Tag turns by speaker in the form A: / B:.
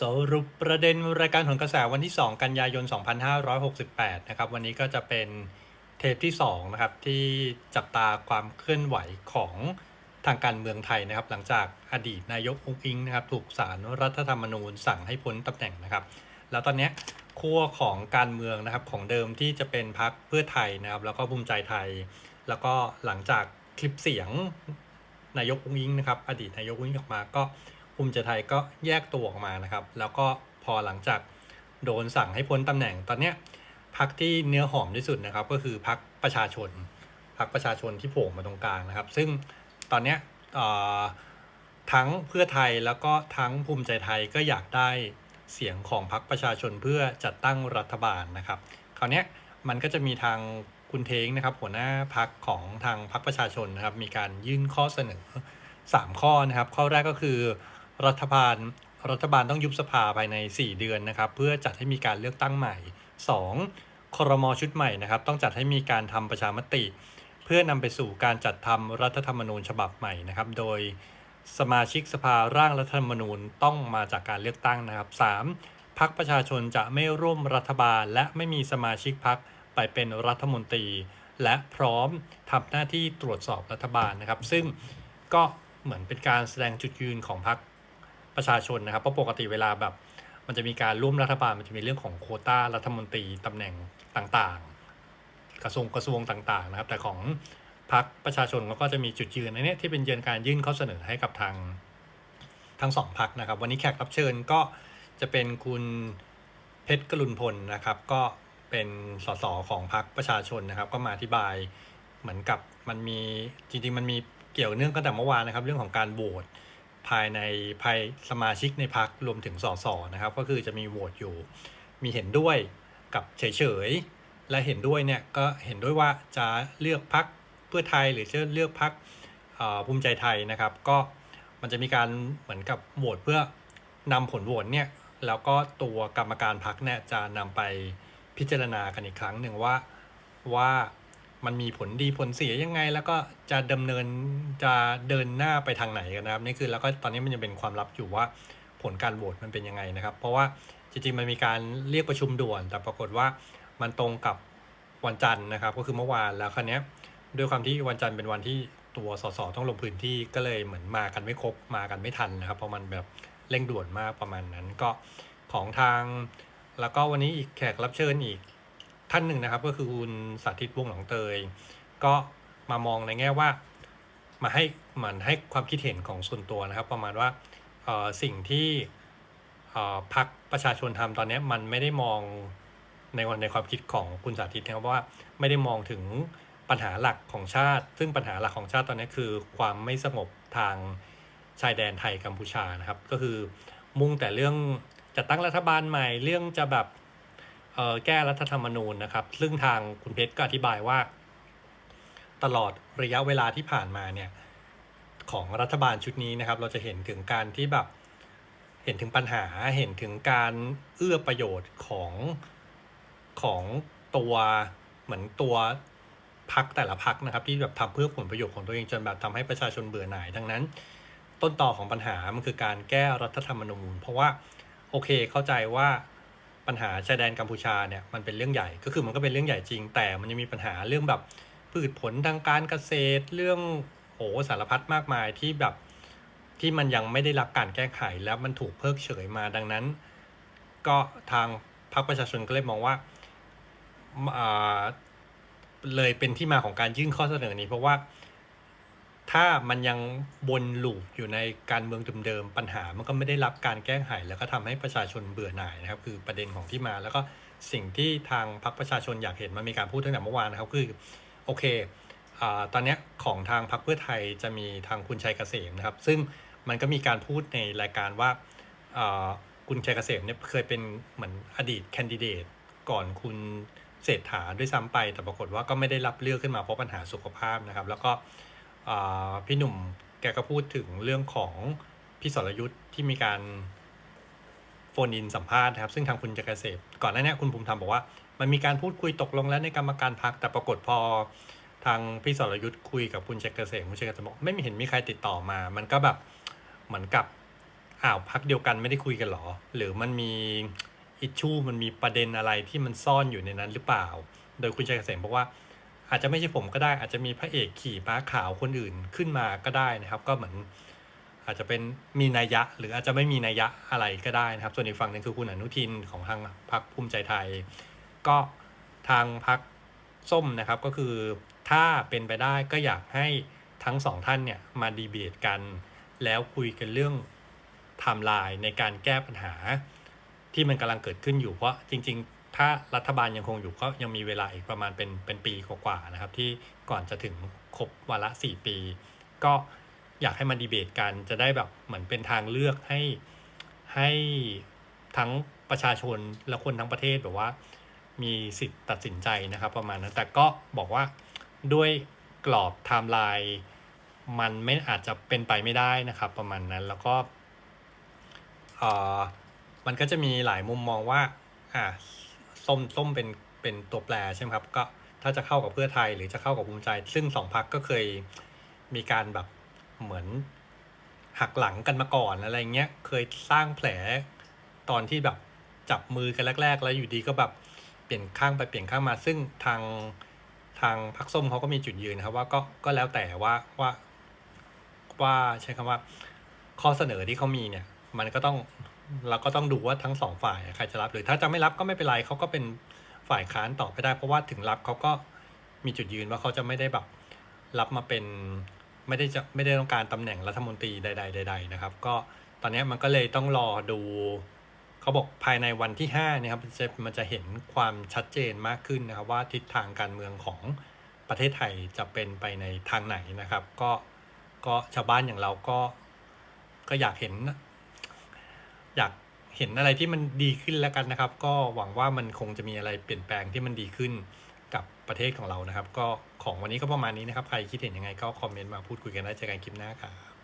A: สรุปประเด็นรายการผลกระแสวันที่ 2 กันยายน 2568 นะครับ วันนี้ก็จะเป็นเทปที่2นะครับที่จับตาความเคลื่อนไหวของทางการเมืองไทยนะครับ หลังจากอดีตนายกอุ้งอิงนะครับ ถูกศารรัฐธรรมนูญสั่งให้พ้นตำแหน่งนะครับ แล้วตอนนี้ขั้วของการเมืองนะครับของเดิมที่จะเป็นพักเพื่อไทยนะครับ แล้วก็ภูมิใจไทย แล้วก็หลังจากคลิปเสียงนายกอุ้งอิงนะครับ อดีตนายกอุ้งอิงออกมาก็ ภูมิใจไทยก็แยกตัวออกมานะครับ แล้วก็พอหลังจากโดนสั่งให้พ้นตำแหน่งตอนเนี้ยพักที่เนื้อหอมที่สุดนะครับ ก็คือพักประชาชนพักประชาชนที่โผล่มาตรงกลางนะครับ ซึ่งตอนเนี้ยทั้งเพื่อไทยแล้วก็ทั้งภูมิใจไทยก็อยากได้เสียงของพักประชาชนเพื่อจัดตั้งรัฐบาลนะครับ คราวนี้มันก็จะมีทางคุณเทงนะครับ หัวหน้าพักของทางพักประชาชนนะครับ มีการยื่นข้อเสนอ 3 ข้อนะครับ ข้อแรกก็คือ รัฐบาล รัฐบาลต้องยุบสภาภายใน 4 เดือนนะครับ เพื่อจัดให้มีการเลือกตั้งใหม่ 2. ครมชุดใหม่นะครับ ต้องจัดให้มีการทำประชามติ เพื่อนำไปสู่การจัดทำรัฐธรรมนูญฉบับใหม่นะครับ โดยสมาชิกสภาร่างรัฐธรรมนูญต้องมาจากการเลือกตั้งนะครับ 3. พักประชาชนจะไม่ร่วมรัฐบาล และไม่มีสมาชิกพักไปเป็นรัฐมนตรี และพร้อมทำหน้าที่ตรวจสอบรัฐบาลนะครับ ซึ่งก็เหมือนเป็นการแสดงจุดยืนของพรรค ประชาชนนะครับเพราะปกติเวลาแบบ มันจะมีการร่วมรัฐบาลมันจะมีเรื่องของโคต้ารัฐมนตรีตำแหน่งต่างๆ กระทรวงกระทรวงต่าง ๆ นะครับ แต่ของพรรคประชาชนเขาก็จะมีจุดยืนในนี้ที่เป็นเยืนการยื่นข้อเสนอให้กับทางทั้งสองพรรคนะครับ วันนี้แขกรับเชิญก็จะเป็นคุณเพชรกรุณพลนะครับ ก็เป็นสสของพรรคประชาชนนะครับ ก็มาอธิบายเหมือนกับมันมีจริงๆ มันมีเกี่ยวเนื่องกันแต่เมื่อวานนะครับ เรื่องของการโหวต ภายในภายสมาชิกในพรรครวมถึงสสนะครับ ก็คือจะมีโหวตอยู่ มีเห็นด้วยกับเฉยๆ และเห็นด้วยเนี่ยก็เห็นด้วยว่าจะเลือกพักเพื่อไทยหรือจะเลือกพักภูมิใจไทยนะครับ ก็มันจะมีการเหมือนกับโหวตเพื่อนำผลโหวตเนี่ยแล้วก็ตัวกรรมการพักเนี่ยจะนำไปพิจารณากันอีกครั้งหนึ่งว่าว่า มันมีผลดีผลเสียยังไง แล้วก็จะดำเนินจะเดินหน้าไปทางไหนกันนะครับนี่คือแล้วก็ตอนนี้มันยังเป็นความลับอยู่ว่าผลการโหวตมันเป็นยังไงนะครับ เพราะว่าจริงๆมันมีการเรียกประชุมด่วน แต่ปรากฏว่ามันตรงกับวันจันทร์นะครับ ก็คือเมื่อวานแล้วครั้นี้ด้วยความที่วันจันทร์เป็นวันที่ตัวสสต้องลงพื้นที่ก็เลยเหมือนมากันไม่ครบมากันไม่ทันนะครับ เพราะมันแบบเร่งด่วนมากประมาณนั้นก็ของทาง แล้วก็วันนี้อีกแขกรับเชิญอีก ท่านหนึ่งนะครับ ก็คือคุณสาธิตวงหนองเตย ก็มามองในแง่ว่า มาให้เหมือนให้ความคิดเห็นของส่วนตัวนะครับ ประมาณว่าสิ่งที่พรรคประชาชนทำตอนนี้มันไม่ได้มองในวันในความคิดของคุณสาธิตนะครับว่าไม่ได้มองถึงปัญหาหลักของชาติ ซึ่งปัญหาหลักของชาติตอนนี้คือ ความไม่สงบทางชายแดนไทยกัมพูชานะครับ ก็คือมุ่งแต่เรื่องจะตั้งรัฐบาลใหม่เรื่องจะแบบ แก้รัฐธรรมนูญนะครับ ซึ่งทางคุณเพชรก็อธิบายว่า ตลอดระยะเวลาที่ผ่านมาเนี่ยของรัฐบาลชุดนี้นะครับ เราจะเห็นถึงการที่แบบเห็นถึงปัญหาเห็นถึงการเอื้อประโยชน์ของของตัวเหมือนตัวพักแต่ละพักนะครับ ที่แบบทำเพื่อผลประโยชน์ของตัวเองจนแบบทำให้ประชาชนเบื่อหน่าย ดังนั้น ต้นต่อของปัญหามันคือการแก้รัฐธรรมนูญ เพราะว่าโอเคเข้าใจว่า ปัญหาชายแดนกัมพูชาเนี่ยมันเป็นเรื่องใหญ่ก็คือมันก็เป็นเรื่องใหญ่จริง แต่มันยังมีปัญหาเรื่องแบบพืชผลทางการเกษตรเรื่องโหสารพัดมากมายที่แบบที่มันยังไม่ได้รับการแก้ไขแล้วมันถูกเพิกเฉยมาดังนั้น ก็ทางพรรคประชาชนก็เลยมองว่าอ่าเลยเป็นที่มาของการยื่นข้อเสนอนี้เพราะว่า ถ้ามันยังวนลูปอยู่ในการเมืองเดิมๆปัญหามันก็ไม่ได้รับการแก้ไขแล้วก็ทำให้ประชาชนเบื่อหน่ายนะครับ คือประเด็นของที่มาแล้วก็สิ่งที่ทางพรรคประชาชนอยากเห็นมันมีการพูดตั้งแต่เมื่อวานนะครับคือโอเคอตอนนี้ของทางพรรคเพื่อไทยจะมีทางคุณชัยเกษมนะครับ ซึ่งมันก็มีการพูดในรายการว่าคุณชัยเกษมเนี่ยเคยเป็นเหมือนอดีตแคนดิเดตก่อนคุณเศรษฐาด้วยซ้ำไป แต่ปรากฏว่าก็ไม่ได้รับเลือกขึ้นมาเพราะปัญหาสุขภาพนะครับ แล้วก็ พี่หนุ่มแกก็พูดถึงเรื่องของพี่สรยุทธ์ที่มีการโฟนอินสัมภาษณ์นะครับ ซึ่งทางคุณจักรเกษมก่อนหน้านี้คุณภูมิธรรมบอกว่ามันมีการพูดคุยตกลงแล้วในกรรมการพักแต่ปรากฏพอทางพี่สรยุทธ์คุยกับคุณจักเกษมคุณจักเกษมบอกไม่มีเห็นมีใครติดต่อมา มันก็แบบเหมือนกับอ้าวพักเดียวกันไม่ได้คุยกันหรอ หรือมันมีอิชชูมันมีประเด็นอะไรที่มันซ่อนอยู่ในนั้นหรือเปล่า โดยคุณชัยเกษมบอกว่า อาจจะไม่ใช่ผมก็ได้ อาจจะมีพระเอกขี่ม้าขาวคนอื่นขึ้นมาก็ได้นะครับ ก็เหมือนอาจจะเป็นมีนัยยะ หรืออาจจะไม่มีนัยยะอะไรก็ได้นะครับ ส่วนอีกฝั่งหนึ่งคือคุณอนุทินของทางพรรคภูมิใจไทย ก็ทางพรรคส้มนะครับก็คือถ้าเป็นไปได้ก็อยากให้ทั้งสองท่านเนี่ยมาดีเบตกัน แล้วคุยกันเรื่องไทม์ไลน์ในการแก้ปัญหาที่มันกำลังเกิดขึ้นอยู่เพราะจริง ๆ ถ้ารัฐบาลยังคงอยู่ก็ยังมีเวลาอีกประมาณเป็นเป็นปีกว่าๆนะครับ ที่ก่อนจะถึงครบวาระสี่ปี ก็อยากให้มาดีเบตกันจะได้แบบเหมือนเป็นทางเลือกให้ให้ทั้งประชาชนและคนทั้งประเทศแบบว่า มีสิทธิ์ตัดสินใจนะครับ ประมาณนั้นแต่ก็บอกว่าด้วยกรอบไทม์ไลน์มันไม่อาจจะเป็นไปไม่ได้นะครับ ประมาณนั้นแล้วก็เออมันก็จะมีหลายมุมมองว่าอ่า ส้มส้มเป็นเป็นตัวแปรใช่ไหมครับก็ถ้าจะเข้ากับเพื่อไทยหรือจะเข้ากับภูมิใจ ซึ่งสองพักก็เคยมีการแบบเหมือนหักหลังกันมาก่อนอะไรเงี้ยเคยสร้างแผลตอนที่แบบจับมือกันแรก ๆ แล้วอยู่ดีก็แบบเปลี่ยนข้างไปเปลี่ยนข้างมา ซึ่งทางทางพักส้มเขาก็มีจุดยืนครับว่าก็ก็แล้วแต่ว่าว่าว่าใช้คำว่าข้อเสนอที่เขามีเนี่ย มันก็ต้อง เราก็ต้องดูว่าทั้งสองฝ่ายใครจะรับหรือถ้าจะไม่รับก็ไม่เป็นไรเขาก็เป็นฝ่ายค้านต่อไปได้ เพราะว่าถึงรับเขาก็มีจุดยืนว่าเขาจะไม่ได้แบบรับมาเป็นไม่ได้จะไม่ได้ต้องการตำแหน่งรัฐมนตรีใด ๆ ใด ๆ นะครับ ก็ตอนนี้มันก็เลยต้องรอดูเขาบอกภายในวันที่5นี่ครับมันจะมันจะเห็นความชัดเจนมากขึ้นนะครับว่าทิศทางการเมืองของประเทศไทยจะเป็นไปในทางไหนนะครับ ก็ก็ชาวบ้านอย่างเราก็ก็อยากเห็น อยากเห็นอะไรที่มันดีขึ้นแล้วกันนะครับ ก็หวังว่ามันคงจะมีอะไรเปลี่ยนแปลงที่มันดีขึ้นกับประเทศของเรานะครับ ก็ของวันนี้ก็ประมาณนี้นะครับ ใครคิดเห็นยังไงก็คอมเมนต์มาพูดคุยกันได้เจอกันคลิปหน้าครับ